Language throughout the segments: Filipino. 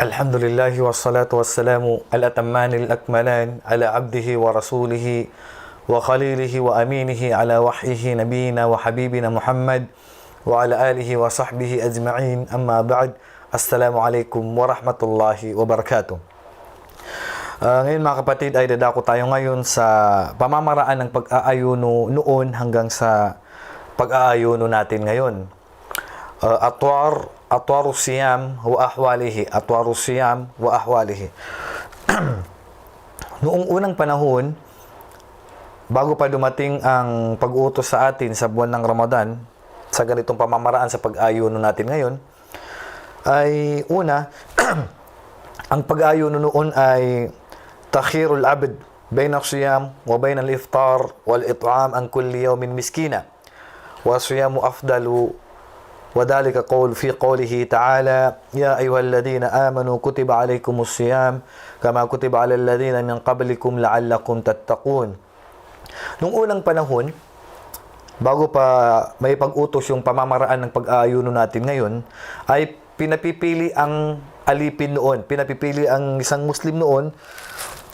الحمد لله والصلاة والسلام الأتمان الأكملان على عبده ورسوله وخليله وأمينه على وحيه نبينا وحبيبنا محمد وعلى آله وصحبه أجمعين أما بعد السلام عليكم ورحمة الله وبركاته Ah, ngayon mga kapatid ay dadako tayo ngayon sa pamamaraan ng pag-aayuno noon hanggang sa pag-aayuno natin ngayon. Siyam wa ahwalihi. Atwaru siyam wa ahwalihi. Noong unang panahon bago pa dumating ang pag-uutos sa atin sa buwan ng Ramadan sa ganitong pamamaraan sa pag-ayuno natin ngayon ay una ang pag-ayuno noon ay takhirul abd bain siyam wa bain al-iftar wal it'am an kulli yawmin miskina wa siyamu afdalu وذلك قول في قوله تعالى يا أيها الذين آمنوا كتب عليكم الصيام كما كتب على الذين من قبلكم لعلكم تتقون Nung unang panahon, bago pa may pag-utos yung pamamaraan ng pag-aayuno natin ngayon, ay pinapipili ang alipin noon, pinapipili ang isang Muslim noon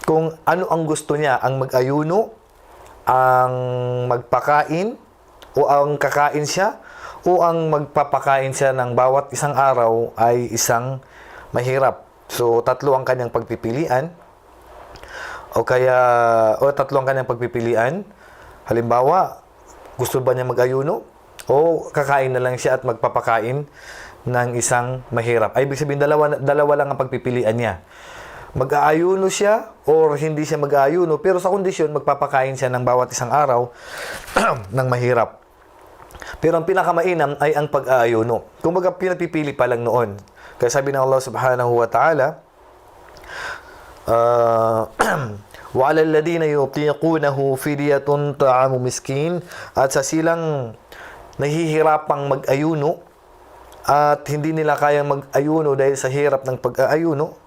kung ano ang gusto niya, ang mag-ayuno, ang magpakain, o ang kakain siya, o ang magpapakain siya ng bawat isang araw ay isang mahirap. So, tatlo ang kanyang pagpipilian. O kaya, o tatlo ang kanyang pagpipilian. Halimbawa, gusto ba niya mag-ayuno? O kakain na lang siya at magpapakain ng isang mahirap. Ay, ibig sabihin, dalawa, dalawa lang ang pagpipilian niya. Mag-aayuno siya or hindi siya mag-aayuno, pero sa kondisyon, magpapakain siya ng bawat isang araw ng mahirap. Pero ang pinakamainam ay ang pag-aayuno. Kung baga pinapipili pa lang noon. Kaya sabi ng Allah subhanahu wa ta'ala, uh, وَعَلَى الَّذِينَ يُطِيقُونَهُ فِدِيَةٌ طَعَامُ miskin At sa silang nahihirapang mag-ayuno at hindi nila kayang mag-ayuno dahil sa hirap ng pag-aayuno,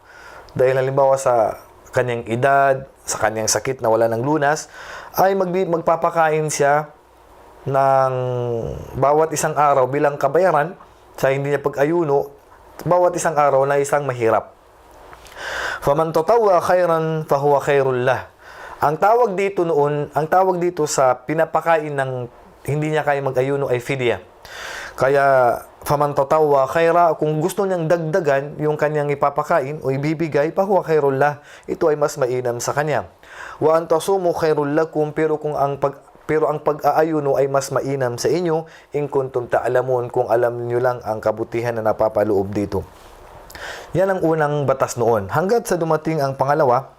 dahil halimbawa sa kanyang edad, sa kanyang sakit na wala ng lunas, ay magbi- magpapakain siya ng bawat isang araw bilang kabayaran sa hindi niya pag-ayuno, bawat isang araw na isang mahirap. Faman tatawwa khairan fahuwa khairul lah. Ang tawag dito noon, ang tawag dito sa pinapakain ng hindi niya kaya mag-ayuno ay fidya. Kaya faman tatawwa khaira, kung gusto niyang dagdagan yung kanyang ipapakain o ibibigay, fahuwa khairul lah. Ito ay mas mainam sa kanya. Wa antasumu khairul lakum, pero kung ang pag pero ang pag-aayuno ay mas mainam sa inyo in kuntum ta'lamun kung alam niyo lang ang kabutihan na napapaloob dito. Yan ang unang batas noon. Hanggat sa dumating ang pangalawa,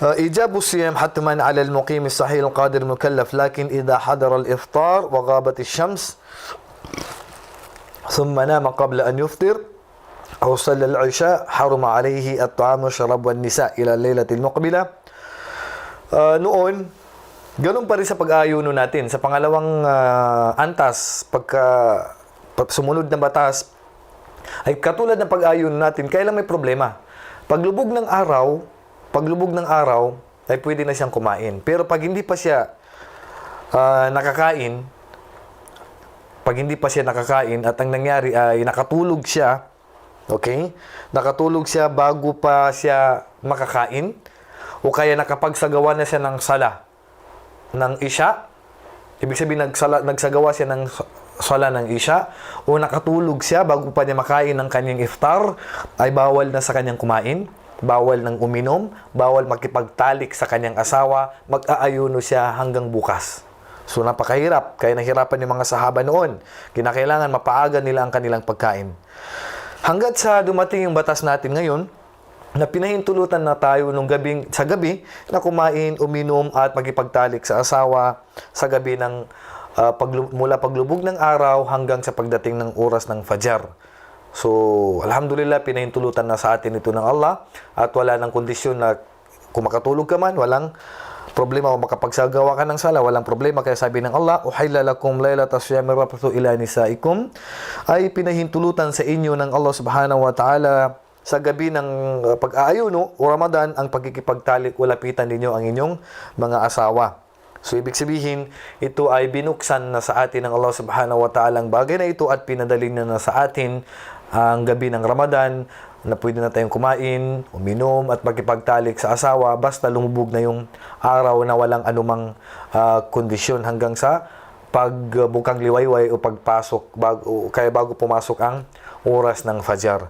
uh, إيجاب الصيام حتما على المقيم الصحيح القادر المكلف لكن إذا حضر الإفطار وغابت الشمس ثم نام قبل أن يفطر أو صلى العشاء حرم عليه الطعام والشراب والنساء إلى الليلة المقبلة uh, noon Ganun pa rin sa pag-aayuno natin. Sa pangalawang ah, antas, pagka pag sumunod na batas, ay katulad ng pag-aayuno natin, kailan may problema. Paglubog ng araw, paglubog ng araw, ay pwede na siyang kumain. Pero pag hindi pa siya ah, nakakain, pag hindi pa siya nakakain at ang nangyari ay nakatulog siya, okay? Nakatulog siya bago pa siya makakain, o kaya nakapagsagawa na siya ng sala ng isya, ibig sabihin nagsala, nagsagawa siya ng sala ng isya, o nakatulog siya bago pa niya makain ng kanyang iftar, ay bawal na sa kanyang kumain, bawal ng uminom, bawal makipagtalik sa kanyang asawa, mag-aayuno siya hanggang bukas. So napakahirap, kaya nahirapan yung mga sahaba noon. Kinakailangan mapaaga nila ang kanilang pagkain. Hanggat sa dumating yung batas natin ngayon, na pinahintulutan na tayo nung gabing, sa gabi na kumain, uminom at magipagtalik sa asawa sa gabi ng ah, paglu- mula paglubog ng araw hanggang sa pagdating ng oras ng fajar. So, alhamdulillah, pinahintulutan na sa atin ito ng Allah at wala ng kondisyon na kung makatulog ka man, walang problema o makapagsagawa ka ng sala, walang problema. Kaya sabi ng Allah, Uhayla lakum laylata siyami rafathu ila nisaikum ay pinahintulutan sa inyo ng Allah subhanahu wa ta'ala sa gabi ng uh, pag-aayuno o Ramadan ang pagkikipagtalik o lapitan ninyo ang inyong mga asawa. So, ibig sabihin, ito ay binuksan na sa atin ng Allah subhanahu wa ta'ala ang bagay na ito at pinadali na, na sa atin ang gabi ng Ramadan na pwede na tayong kumain, uminom at magkipagtalik sa asawa basta lumubog na yung araw na walang anumang ah, kondisyon hanggang sa pagbukang liwayway o pagpasok bago, kaya bago pumasok ang oras ng fajar.